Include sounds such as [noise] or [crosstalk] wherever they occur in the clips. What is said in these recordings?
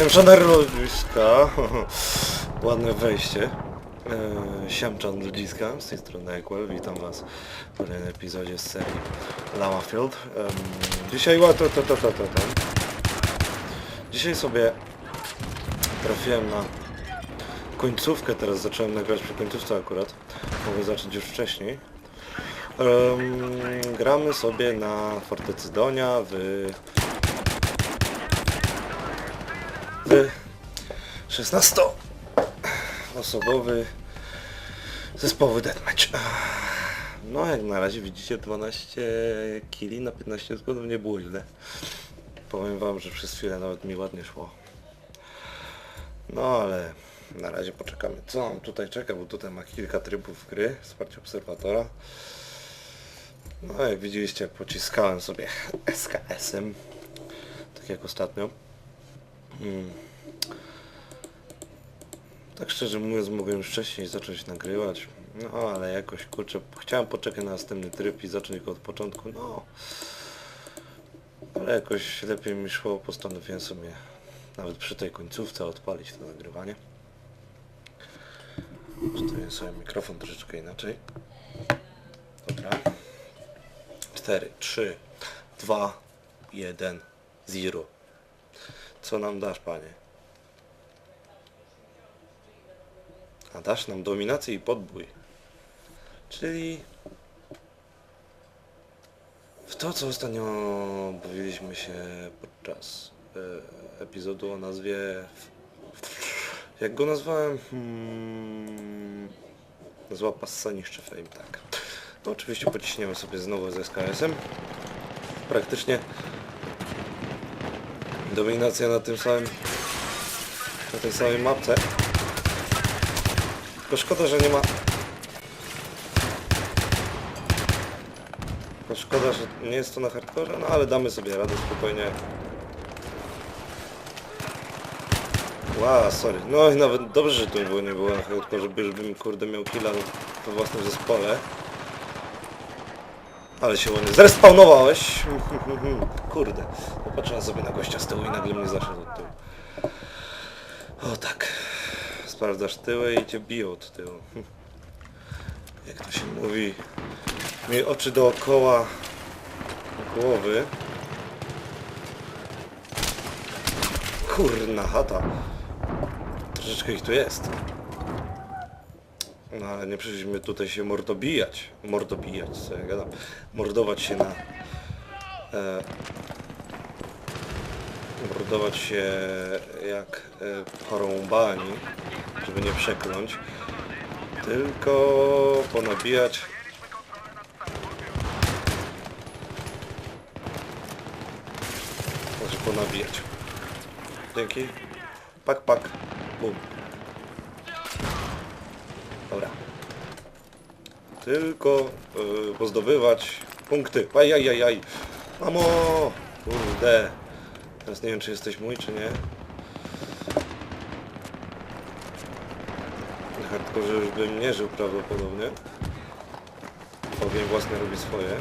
Siemczan ludziska. [laughs] Ładne wejście. E, Siemczan ludziska, z tej strony Equel. Witam was w kolejnym epizodzie z serii Lamafield. Em, Dzisiaj łato to to to to to. Dzisiaj sobie trafiłem na końcówkę, teraz zacząłem nagrywać przy końcówce akurat. Mogę zacząć już wcześniej. Gramy sobie na Fortecy Donia w w 16 osobowy zespołowy deathmatch. No jak na razie widzicie 12 kili na 15 zgonów nie było źle. Powiem wam, że przez chwilę nawet mi ładnie szło. No ale na razie poczekamy. Co nam tutaj czeka, bo tutaj ma kilka trybów gry, wsparcie obserwatora. No jak widzieliście, pociskałem sobie SKS-em, tak jak ostatnio. Tak szczerze mówiąc mogłem już wcześniej zacząć nagrywać, no ale jakoś kurczę, chciałem poczekać na następny tryb i zacząć go od początku, no. Ale jakoś lepiej mi szło, postanowiłem sobie nawet przy tej końcówce odpalić to nagrywanie. Ustawię sobie mikrofon troszeczkę inaczej. Dobra. 4, 3, 2, 1, 0. Co nam dasz, panie? A dasz nam dominację i podbój. Czyli w to, co ostatnio bawiliśmy się podczas e, epizodu o nazwie... Jak go nazwałem? Hmm, nazwa Passa niszczy fame, tak. No oczywiście pociśniemy sobie znowu z SKS-em. Praktycznie dominacja na tym samym na tej samej mapce. Tylko szkoda, że nie ma tylko szkoda, że nie jest to na hardcore, no ale damy sobie radę spokojnie. Ła, sorry. No i nawet dobrze, że tu nie było na hardcore, żeby już bym kurde miał killa we własnym zespole ale się ładnie zrespawnowałeś. [laughs] Kurde. Popatrzyłem sobie na gościa z tyłu i nagle mnie zaszedł od tyłu. O tak. Sprawdzasz tyły i cię biją od tyłu. [laughs] Jak to się mówi? Miej oczy dookoła głowy. Kurna chata. Troszeczkę ich tu jest. No ale nie przyszliśmy tutaj się mordobijać. Mordobijać, co ja gadam. Mordować się na... E, mordować się jak e, chorąbani, żeby nie przekląć. Tylko ponabijać... Znaczy ponabijać. Dzięki. Pak, pak. Bum. Dobra. Tylko yy, pozdobywać punkty. Ajajajaj. Mamo! Kurde. Teraz nie wiem, czy jesteś mój, czy nie. Hardkorze już bym nie żył prawdopodobnie. Ogień własny robi swoje.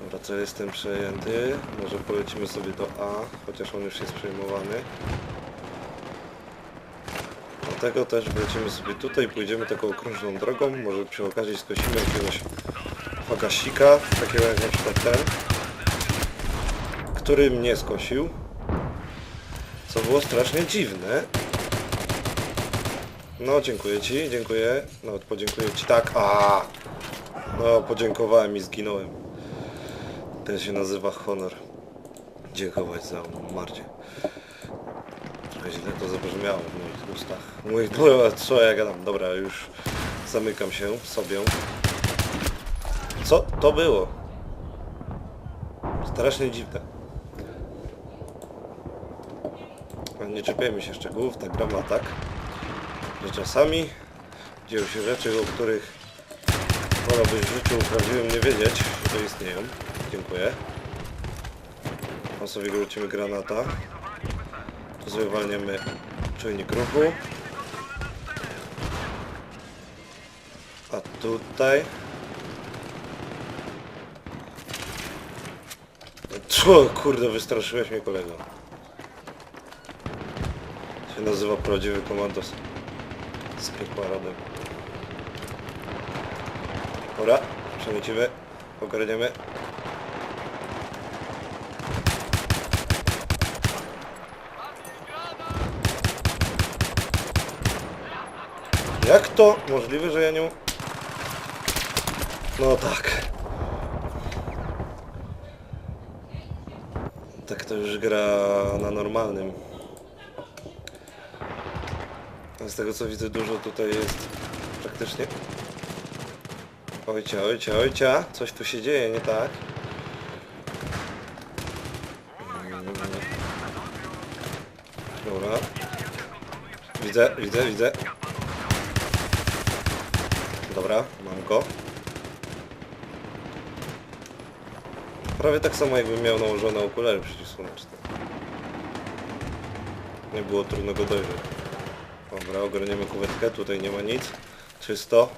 Dobra, co jestem przejęty? Może polecimy sobie do A, chociaż on już jest przejmowany. Dlatego też wlecimy sobie tutaj, pójdziemy taką okrążną drogą, może przy okazji skosimy jakiegoś fagasika, takiego jak na przykład ten, który mnie skosił, co było strasznie dziwne. No, dziękuję Ci, dziękuję, nawet podziękuję Ci, tak, a, No, podziękowałem i zginąłem. Ten się nazywa honor. Dziękować za marcie. Źle to zabrzmiało w moich ustach. Mój, no, co ja gadam? Dobra, już zamykam się sobie. Co to było? Strasznie dziwne. Nie czepiajmy się szczegółów, tak gra ma tak, że czasami dzieją się rzeczy, o których wolałbyś w życiu prawdziwym nie wiedzieć, że istnieją. Dziękuję. A sobie wrócimy granata. Tu sobie walniemy czujnik ruchu. A tutaj... Co, kurde, wystraszyłeś mnie kolego. się nazywa prawdziwy komandos. Z piekła rodem. Dobra, przelecimy, ogarniemy. To możliwe, że ja nie... No tak. Tak to już gra na normalnym. Z tego co widzę dużo tutaj jest praktycznie... Ojcia, ojcia, ojcia, coś tu się dzieje, nie tak? Dobra. Widzę, widzę, widzę. Dobra, mam. Prawie tak samo jakbym miał nałożone okulary przeciwsłoneczne. Nie było trudno go dojrzeć. Dobra, ogarniemy kuwetkę, tutaj nie ma nic. Czysto.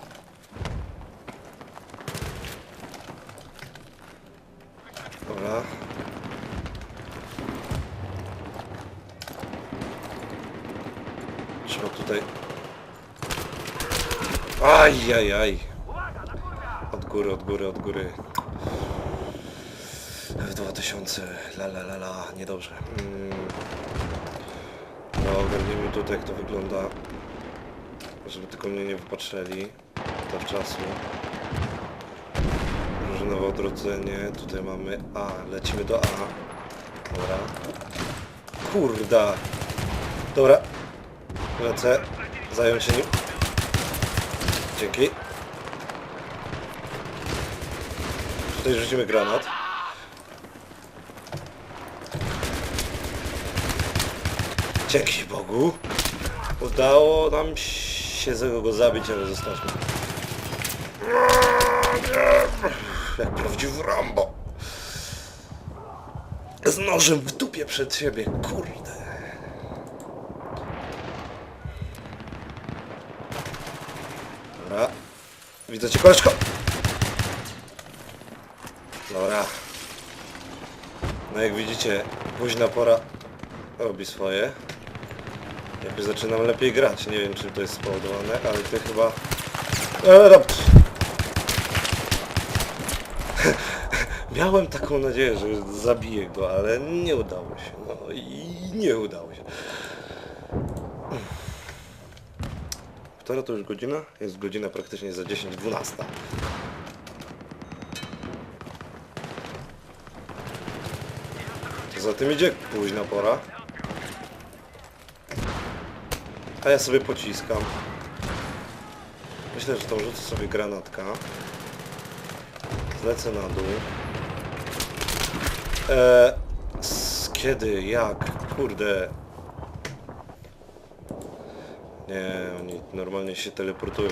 Dobra. Trzeba tutaj... Aj, aj, aj. Góry, od góry, od góry. F2000, la la la la, niedobrze. Mm. No, ogarnijmy tutaj jak to wygląda. Żeby tylko mnie nie wypatrzyli zawczasu. Drużynowe odrodzenie, tutaj mamy A, lecimy do A. Dobra. Kurda. Dobra. Lecę. Zająć się nim. Dzięki. Tutaj rzucimy granat. Dzięki Bogu. Udało nam się go zabić, ale zostaliśmy. Jak prawdziwy Rambo. Z nożem w dupie przed siebie, kurde. Dobra. Widzę cię, koleżko. Dobra. No jak widzicie, późna pora robi swoje. Jakby zaczynam lepiej grać. Nie wiem, czy to jest spowodowane, ale ty chyba... [laughs] Miałem taką nadzieję, że zabiję go, ale nie udało się. No i nie udało się. Która to już godzina? Jest godzina praktycznie za 10-12. Co za tym idzie? Późna pora. A ja sobie pociskam. Myślę, że to rzucę sobie granatka. Zlecę na dół. Eee, kiedy? Jak? Kurde. Nie, oni normalnie się teleportują.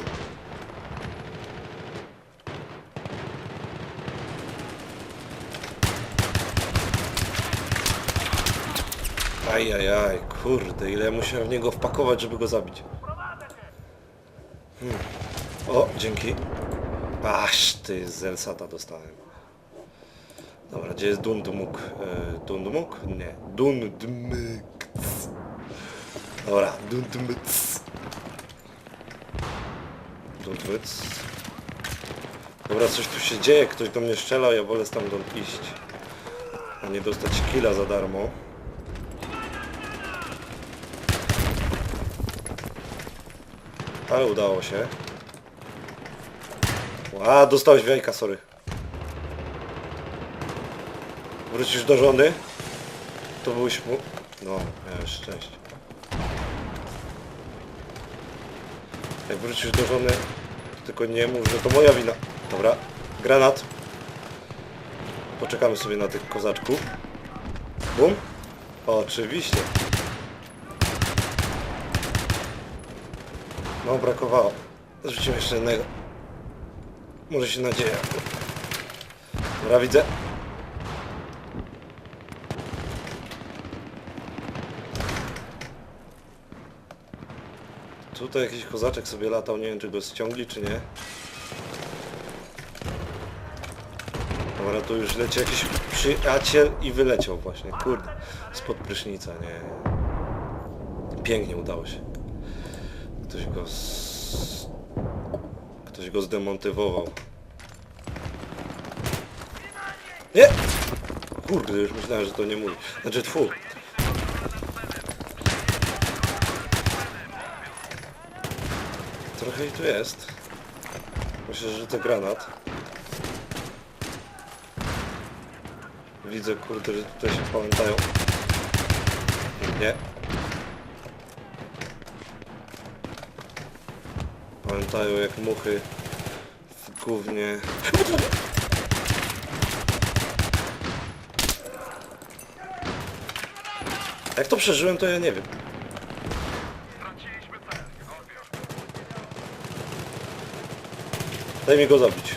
Ajajaj, kurde, ile musiałem w niego wpakować, żeby go zabić. Hmm. O, dzięki. Aż ty, z Elsata dostałem. Dobra, gdzie jest Dundmuk? E, Dundmuk? Nie. Dundmyk. Dobra, Dundmyc. Dundmyc. Dobra, coś tu się dzieje, ktoś do mnie strzela, ja wolę stamtąd iść. A nie dostać killa za darmo. Ale udało się. A, dostałeś w jajka, sorry. Wrócisz do żony? To byłeś mu... No, miałeś szczęście. Jak wrócisz do żony, tylko nie mów, że to moja wina. Dobra, granat. Poczekamy sobie na tych kozaczków. Bum. Oczywiście. Brakowało. Zrzucimy jeszcze jednego. Może się nadzieja. Dobra, widzę. Tutaj jakiś kozaczek sobie latał, nie wiem czy go ściągli czy nie. Dobra, tu już leci jakiś przyjaciel i wyleciał właśnie, kurde. Spod prysznica, nie. Pięknie udało się. Ktoś go z... Ktoś go zdemontywował. Nie! Kurde, już myślałem, że to nie mój. Znaczy tfu. Trochę ich tu jest. Myślę, że to granat. Widzę, kurde, że tutaj się pamiętają. Nie. Pamiętają jak muchy w gównie. Jak to przeżyłem, to ja nie wiem. Daj mi go zabić.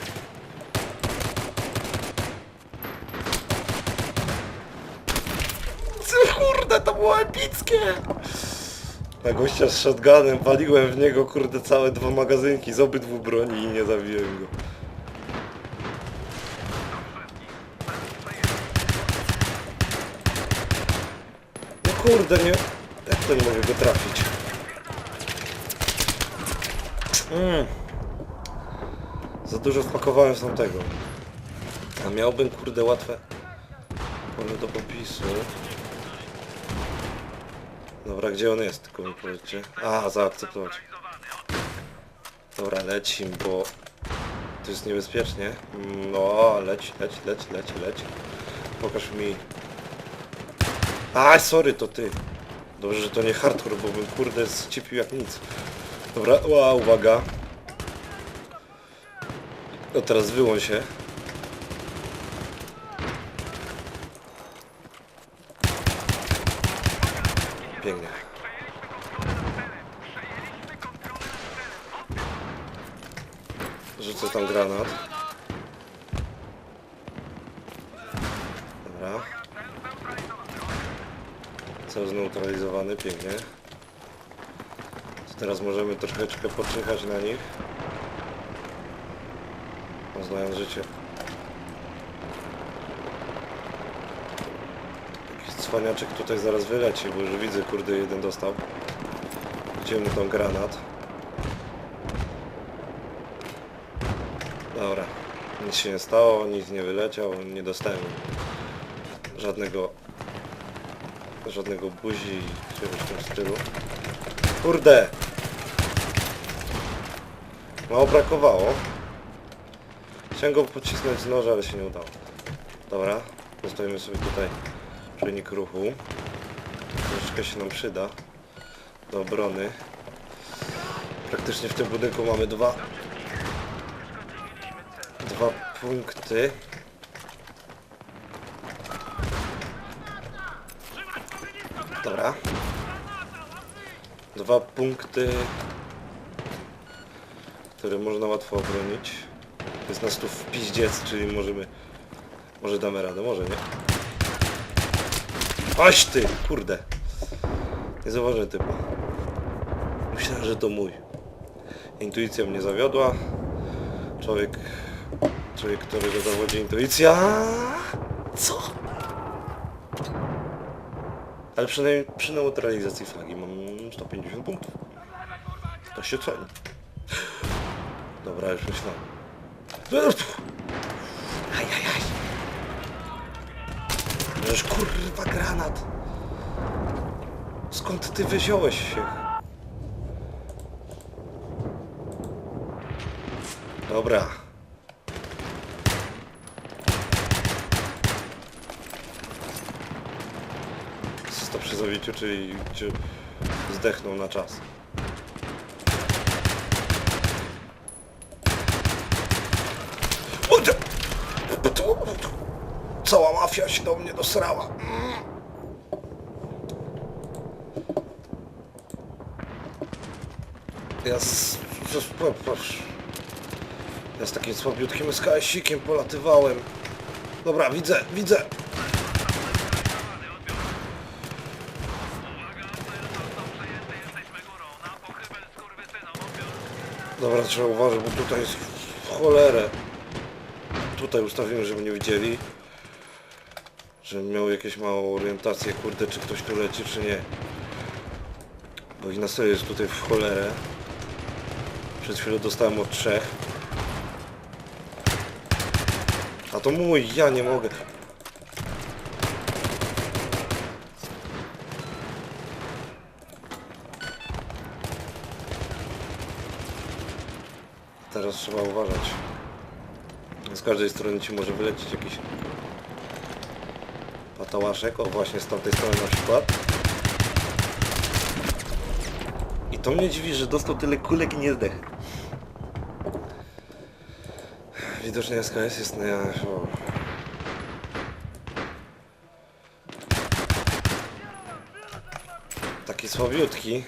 Co kurde, to było epickie! Na gościa z shotgunem waliłem w niego kurde całe dwa magazynki z obydwu broni i nie zabiłem go. No kurde, nie... Jak nie mogę go trafić? Mm. Za dużo wpakowałem z tamtego. A miałbym kurde łatwe pole do popisu. Dobra, gdzie on jest? Tylko mi powiedzcie. A, zaakceptować. Dobra, lecim, bo to jest niebezpiecznie. No, leć, leć, leć, leć, leć. Pokaż mi. A, sorry, to ty. Dobrze, że to nie hardcore, bo bym kurde zcipił jak nic. Dobra, ła, uwaga. No teraz wyłącz się. Pięknie. Rzucę tam granat. Dobra. Cel zneutralizowany, pięknie. Teraz możemy troszeczkę poczyhać na nich. Znając życie. Cwaniaczek tutaj zaraz wyleci, bo już widzę, kurde, jeden dostał. Gdzie mu tam granat? Dobra. Nic się nie stało, nic nie wyleciał, nie dostałem żadnego żadnego buzi czegoś w tym stylu. Kurde! Mało brakowało. Chciałem go pocisnąć z noża, ale się nie udało. Dobra, postawimy sobie tutaj czujnik ruchu. Troszeczkę się nam przyda do obrony. Praktycznie w tym budynku mamy dwa dwa punkty. Dobra. Dwa punkty, które można łatwo obronić. Jest nas tu w piździec, czyli możemy... Może damy radę, może nie. Oś ty! Kurde. Nie zauważyłem typa. Myślałem, że to mój. Intuicja mnie zawiodła. Człowiek... Człowiek, którego zawodzi intuicja... Co? Ale przynajmniej przy neutralizacji flagi mam 150 punktów. To się ceni. Dobra, już myślałem. Ajajaj. Żeż kurwa granat. Skąd ty wyziąłeś się? Dobra. Stop przy zawiciu, czyli czy zdechnął na czas. O, Cała mafia się do mnie dosrała. Ja z... Ja z takim słabiutkim SKS-ikiem polatywałem. Dobra, widzę, widzę. Dobra, trzeba uważać, bo tutaj jest w cholerę. Tutaj ustawimy, żeby nie widzieli. Żebym miał jakieś małą orientację, kurde, czy ktoś tu leci, czy nie. Bo ich na serio jest tutaj w cholerę. Przed chwilą dostałem od trzech. A to mój, ja nie mogę. Teraz trzeba uważać. Z każdej strony ci może wylecieć jakiś patałaszek. O właśnie z tamtej strony na przykład. I to mnie dziwi, że dostał tyle kulek i nie zdech. Widocznie SKS jest na... O. Taki słabiutki.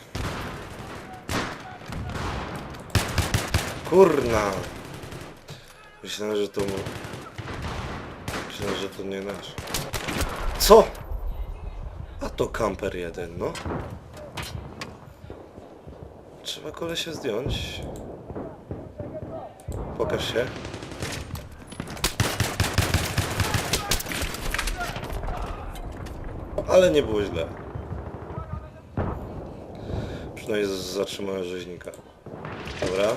Kurna! Myślałem, że to... Myślałem, że to nie nasz. Co? A to kamper jeden, no. Trzeba kolesia zdjąć. Pokaż się. Ale nie było źle. Przynajmniej zatrzymałem rzeźnika. Dobra.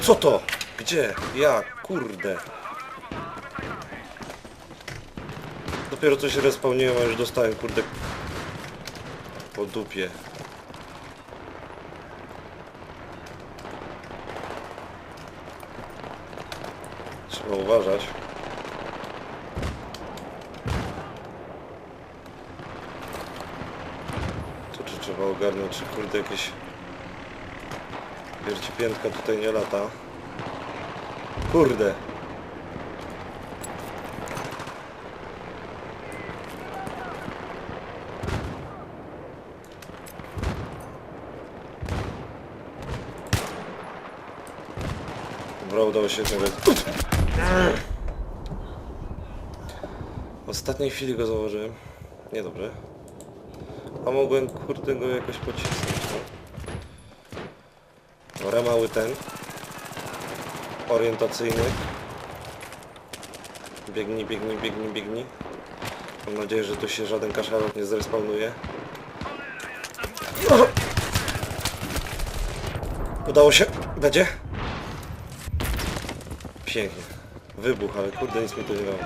Co to? Gdzie? Jak? Kurde. Dopiero coś respawniłem, a już dostałem kurde po dupie. Trzeba uważać. To czy trzeba ogarnąć, czy kurde jakieś wiercipiętka tutaj nie lata. Kurde. Dobra, udało się nawet. W ostatniej chwili go założyłem. Niedobrze. A mogłem kurde go jakoś pocisnąć, no. Dobra, mały ten. Orientacyjny. Biegnij, biegnij, biegnij, biegnij. Mam nadzieję, że tu się żaden kaszalot nie zrespawnuje. Udało się. Będzie? Pięknie. Wybuch, ale kurde nic mi to nie dało.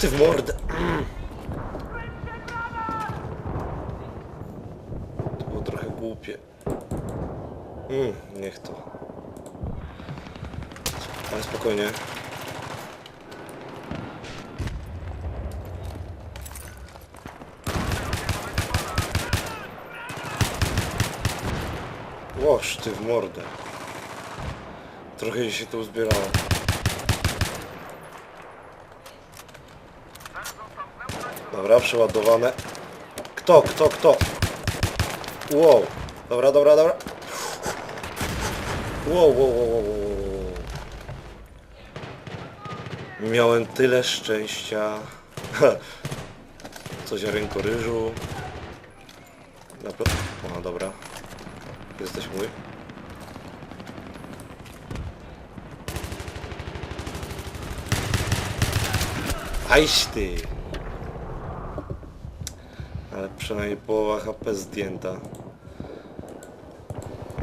Ty w mordę? To było trochę głupie. Mm, niech to. Ale spokojnie. Łoż ty w mordę. Trochę się tu uzbierało. Dobra, przeładowane. Kto, kto, kto? Wow. Dobra, dobra, dobra. Wow, wow, wow, wow, wow. Miałem tyle szczęścia. [laughs] Coś o rękoryżu. Napra- o, dobra. Jesteś mój. Ajś ty! Ale przynajmniej połowa HP zdjęta.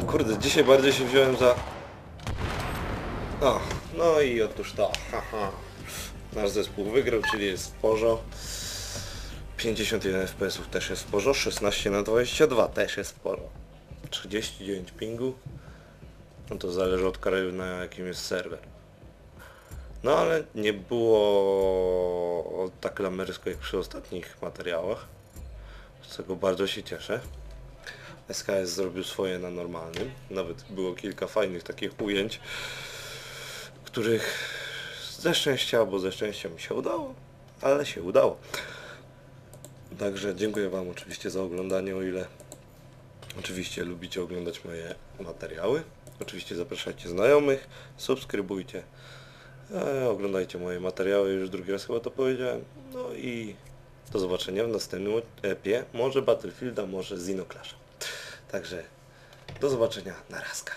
Kurde, dzisiaj bardziej się wziąłem za... O, no i otóż to. Haha. Nasz zespół wygrał, czyli jest w porzo. 51 FPS też jest w porzo. 16 na 22 też jest w porzo. 39 pingu. No to zależy od kraju na jakim jest serwer. No ale nie było tak lamersko jak przy ostatnich materiałach. Z czego bardzo się cieszę. SKS zrobił swoje na normalnym. Nawet było kilka fajnych takich ujęć, których ze szczęścia albo ze szczęścia mi się udało, ale się udało. Także dziękuję Wam oczywiście za oglądanie, o ile oczywiście lubicie oglądać moje materiały. Oczywiście zapraszajcie znajomych, subskrybujcie, e, oglądajcie moje materiały, już drugi raz chyba to powiedziałem. No i do zobaczenia w następnym epie, może Battlefielda, może Zinoclasha. Także do zobaczenia na razka.